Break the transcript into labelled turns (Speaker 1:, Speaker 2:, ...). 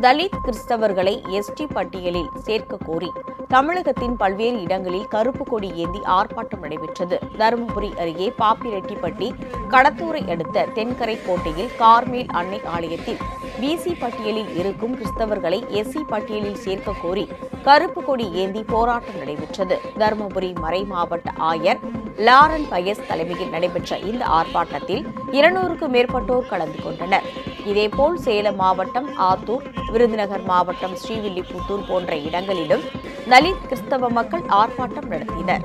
Speaker 1: தலித் கிறிஸ்தவர்களை எஸ்டி பட்டியலில் சேர்க்க கோரி தமிழகத்தின் பல்வேறு இடங்களில் கருப்பு கொடி ஏந்தி ஆர்ப்பாட்டம் நடைபெற்றது. தருமபுரி அருகே பாப்பிரெட்டிப்பட்டி கடத்தூரை அடுத்த தென்கரை கோட்டையில் கார்மேல் அன்னை ஆலயத்தில் பிசி பட்டியலில் இருக்கும் கிறிஸ்தவர்களை எஸ்சி பட்டியலில் சேர்க்க கோரி கருப்பு கொடி ஏந்தி போராட்டம் நடைபெற்றது. தருமபுரி மறை மாவட்ட ஆயர் லாரன் பயஸ் தலைமையில் நடைபெற்ற இந்த ஆர்ப்பாட்டத்தில் இருநூறுக்கும் மேற்பட்டோர் கலந்து கொண்டனர். இதேபோல் சேலம் மாவட்டம் ஆத்தூர் விருதுநகர் மாவட்டம் ஸ்ரீவில்லிபுத்தூர் போன்ற இடங்களிலும் தலித் கிறிஸ்தவ மக்கள் ஆர்ப்பாட்டம் நடத்தினர்.